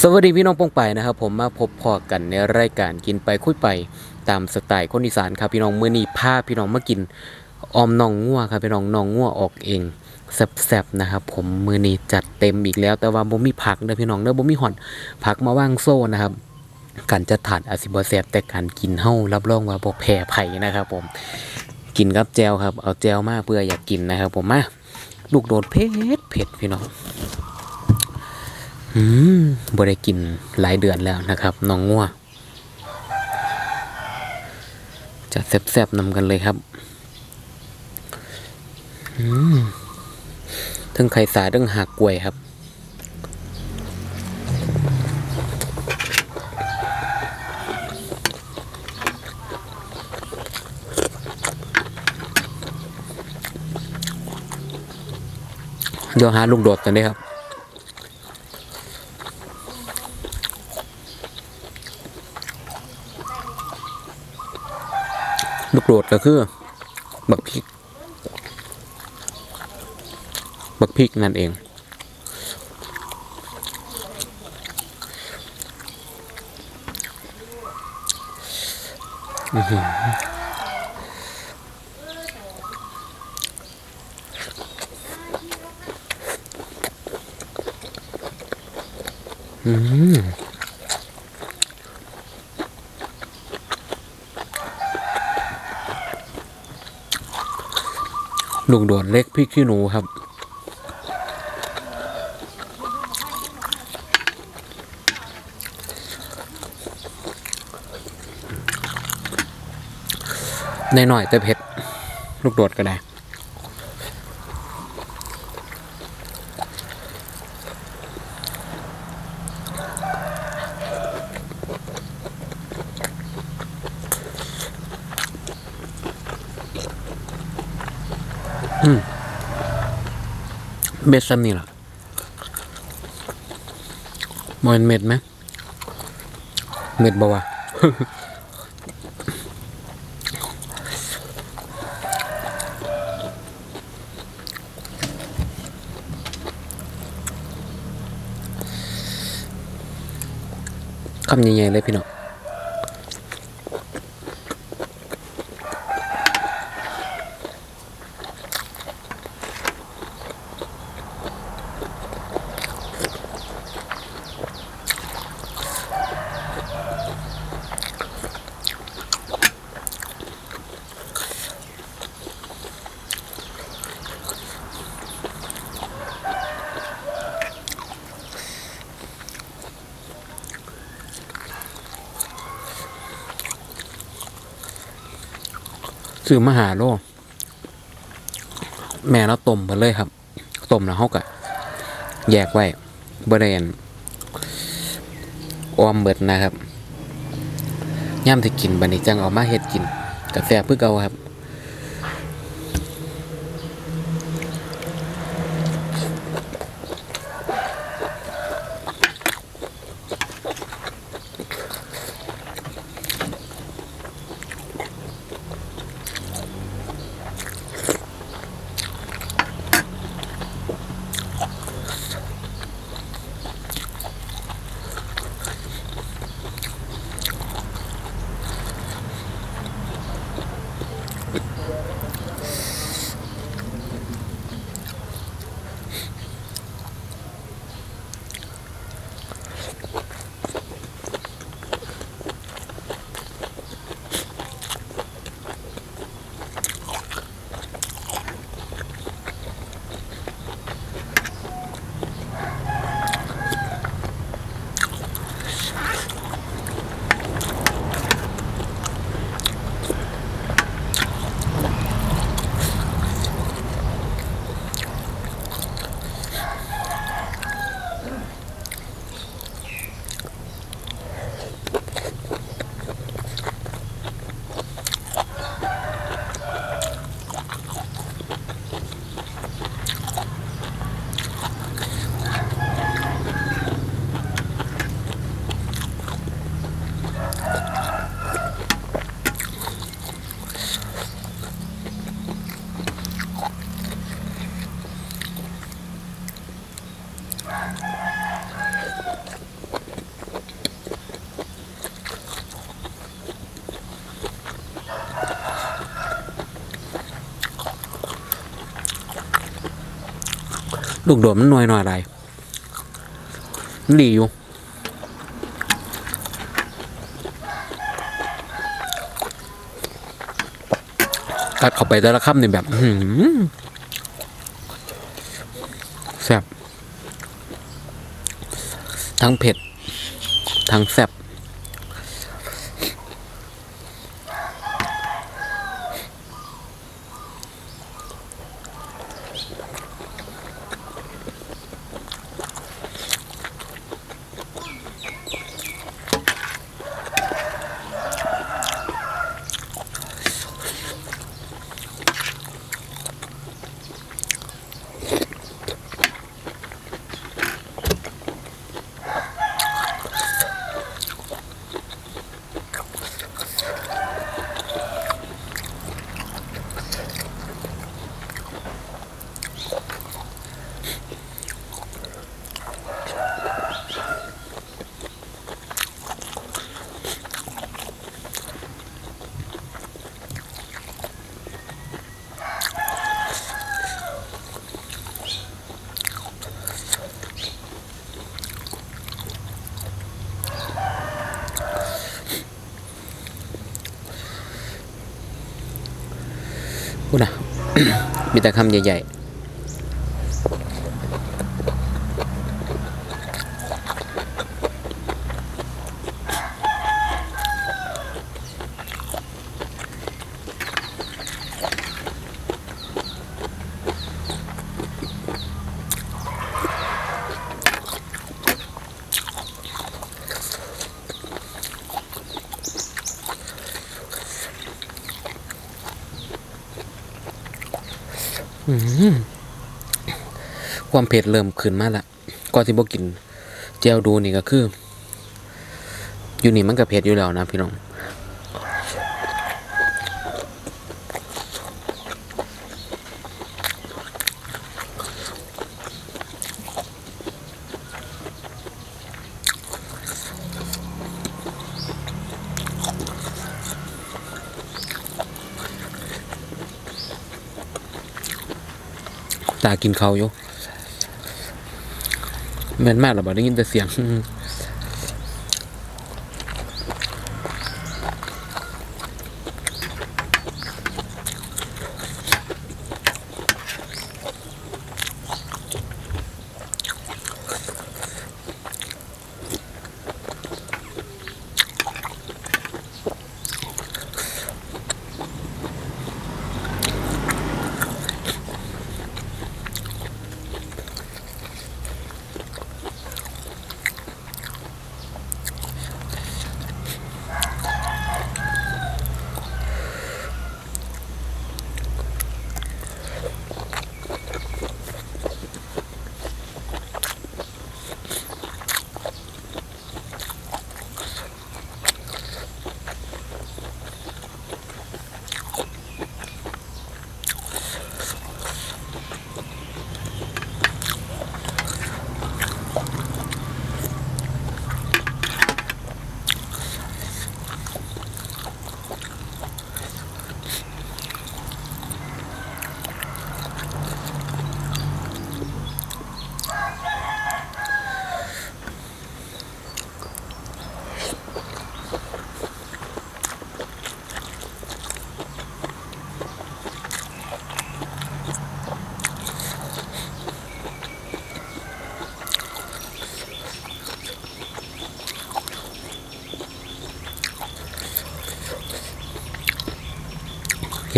สวัสดีพี่น้องปงไปนะครับ ผมมาพบพอกันในรายการกินไปคุยไปตามสไตล์คนอีสานครับพี่น้องมื้อนี้พาพี่น้องมากินออมน่องงัวครับพี่น้องน่องงัวออกเองแซ่บๆนะครับ ผมมือนี้จัดเต็มอีกแล้ว แต่ว่าบ่มีผักเด้อพี่น้องเด้อบ่มีหอนผักมาว่างโซ่นะครับการจะถาดอาจสิบ่แซบแต่การกินเฮารับรองว่าบ่แพ้ไผ่นะครับ ผมกินกับแจวครับเอาแจวมาเพื่ออยากกินนะครับ ผมมาลูกโดดเผ็ดเผ็ดพี่น้อง อืมบ่ได้กินหลายเดือนแล้วนะครับน้องงัวจะแซ่บๆนำกันเลยครับอืมทั้งไข่สาทั้งหักกล้วยครับเดี๋ยวหาลูกโดดกันได้ครับ โดดก็คือบักพริก บักพริกนั่นเอง อื้อหืออื ลูกโดดเล็กพริกขี้หนูครับในหน่อยแต่เผ็ด ลูกโดดก็ได้ เม็ดซ้ำนี่หรอมอนเม็ดไหมเม็ดบ่วะคำใหญ่ๆเลยพี่น้อง ซื้อมาหาโลแม่เราต้มไปเลยครับต้มแล้วเขาก็แยกไว้บริเวณออมเบิดนะครับย่ำที่กินบันนี้จังเอามาเฮ็ดกินกาแฟเพื่อเก่าครับ ลูกโดดมันหน่วยหน่อยอะไรดีอยู่กัดเข้าไปแต่ละคำนี่แบบแซ่บทั้งเผ็ด ทั้งแซ่บ พูดนะมีแต่คำใหญ่ๆ ความเผ็ดเริ่มขึ้นมาละก่อนที่บอกินเจลดูนี่ก็คือ อยู่นี่มันก็เผ็ดอยู่แล้วนะพี่น้อง ตากินเขาอยู่แม่นมากหรอบอกได้ยินแต่เสียง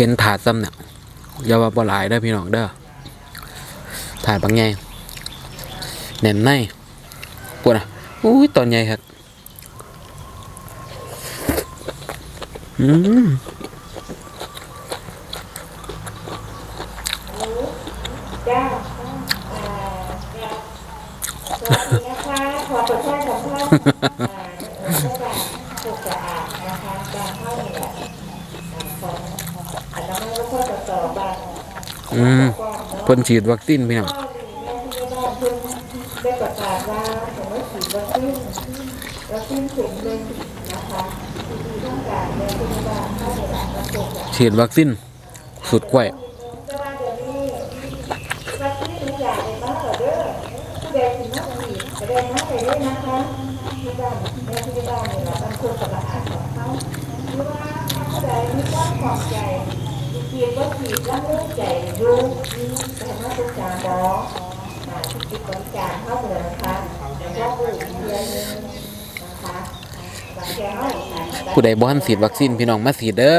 เห็นถาดซ้ำเนี่ยอย่าว่าบ่หลายเด้อพี่น้องเด้อถาดบางใหญ่แน่นในปวดอะอุ้ยตอนใหญ่ครับอืมจ้าอ่าสวัสดีนะคะขอประชาสัมพันธ์อ่าเอ่อระหว่างสุขสะอาดนะคะ อืมเพิ่นฉีดวัคซีนได้ประกมว่ฉีดวัคซีนวัคะกล้าไปจฉีดวัคซีนสุดกล้ใจ ว่าเดี๋ยวนี้วัคซีนทุกอย่างเลยมากกว่าเด้อนะคะที่บ้านแม่ว่านนี่แหละมันควรกับอารของเขาหรือว่าถ้าใดมีความขอบใจขีดก็ขีดแล้วเลื่อนใจรู้แต่มาศึกษาหมอมาที่จิตบริการเข้าเลยนะคะแล้วก็ผู้เรียนนะคะบางแกให้ผู้ใดบ่ทันฉีดวัคซีนพี่น้องมาฉีดเด้อ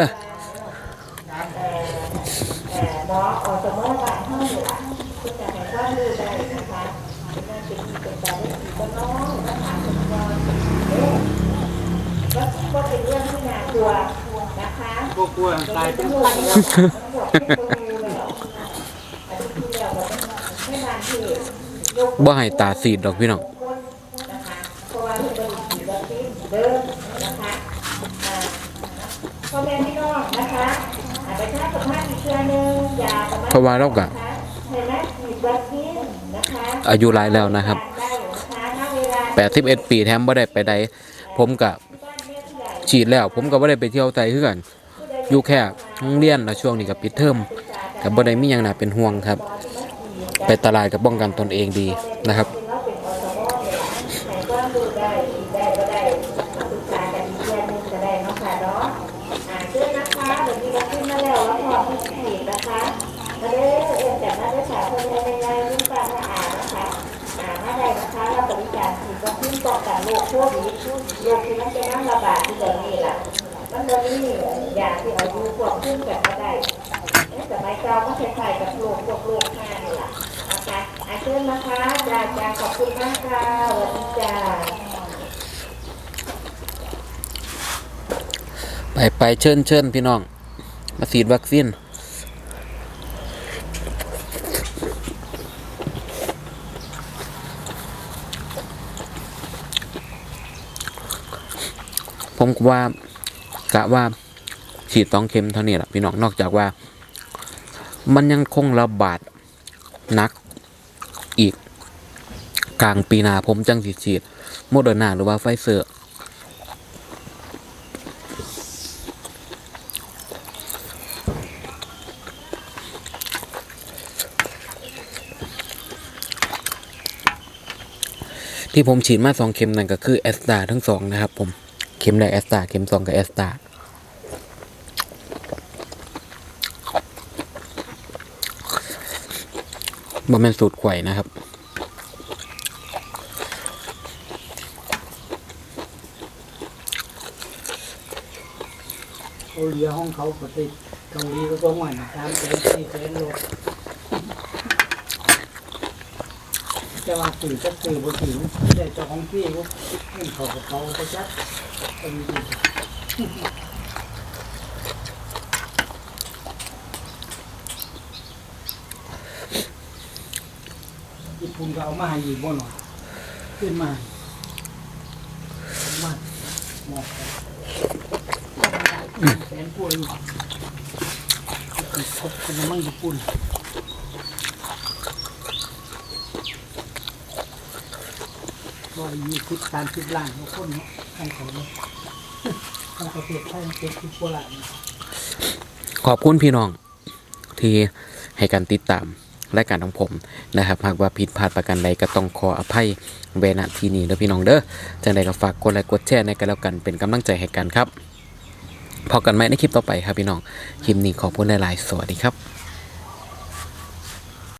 กกลัวตายเป็นตำรวจเนี่ยตำรวจไม่ตัวรู้เลยหรอกอันนี้ที่เราแบบไม่นานที่ยกบ่ให้ตาฉีดดอกพี่น้องคนนะคะเพราะว่าที่บริษัทวัคซีนเดิมนะคะอ่าพ่อแม่พี่น้องนะคะอ่าไปท่าสัมภาษณ์อีกเชื่อนึงอยาประมาณเพราะว่าเราก็เห็นไหมฉีดวัคซีนนะคะอายุหลายแล้วนะครับได้นะคะณเวลา81ปีแถมบ่ได้ไปใดผมก็ฉีดแล้ว ผมก็บ่ได้ไปเที่ยวไสคือกัน อยู่แค่โรงเรียนแล้วช่วงนี้ก็ปิดเทอมก็บ่ได้มียังนาเป็นห่วงครับ ไปตลาดก็ป้องกันตนเองดีนะครับเรค่ะเนาะอ่าเชื่อนะคะเดี๋ยวกนี้โรคโควิดโรคที่มันจะนั่งระบาดที่เดี๋ยวนี้ล่ะ มันจะมียาที่เอาอยู่ควบคุมกันก็ได้เอ๊ะสมัยเก่าก็คล้ายๆกับโรคพวกโรคห้านี่แหละนะคะอาเชิญนะคะจ้าจ้าขอบคุณมากค่ะวัสดีจ้าไปไปเชิญเชิญพี่น้อง มาฉีดวัคซีนผมว่า กะว่าฉีดต้องเข็มเท่านี้แหละพี่น้องนอกจากว่า มันยังคงระบาดนักอีก กลางปีนาผมจังสิฉีดโมเดอร์นาหรือว่าไฟเซอร์ที่ผมฉีดมาสองเข็มนั่นก็คือแอสตาทั้งสองนะครับผม เข็มแรกแอสตาเข็มสองกับแอสตาบ่แม่นสูตรไข่นะครับเขาเรือห้องเขาปกติเกาหลีก็ต้องหวานสามแสนสี่แสนโล จะว่าสื่อจะสื่อบ่สื่อแต่เจ้าของพี่ก็เงินเขากับเขาไปจัดก็มีดีญี่ปุ่นก็เอามาให้อีกบ่หน่อยขึ้นมาเอามาหมอกแสนกว่าอยู่ครบกันมั่งญี่ปุ่น ร้อยยี่สิบสามสิบล้านของคนเนาะทางเขาเนี่ยทางประเทศไทยเจ็ดสิบกว่าล้านขอบคุณพี่น้องที่ให้การติดตามรายการของผมนะครับ หากว่าผิดพลาดประการใดก็ต้องขออภัยเวณที่นี้เด้อพี่น้องเด้อจังใดก็ฝากกดไลค์กดแชร์ในกันแล้วกันเป็นกำลังใจให้กันครับ พอกันไหมในคลิปต่อไปครับพี่น้อง คลิปนี้ขอบคุณหลายๆ สวัสดีครับ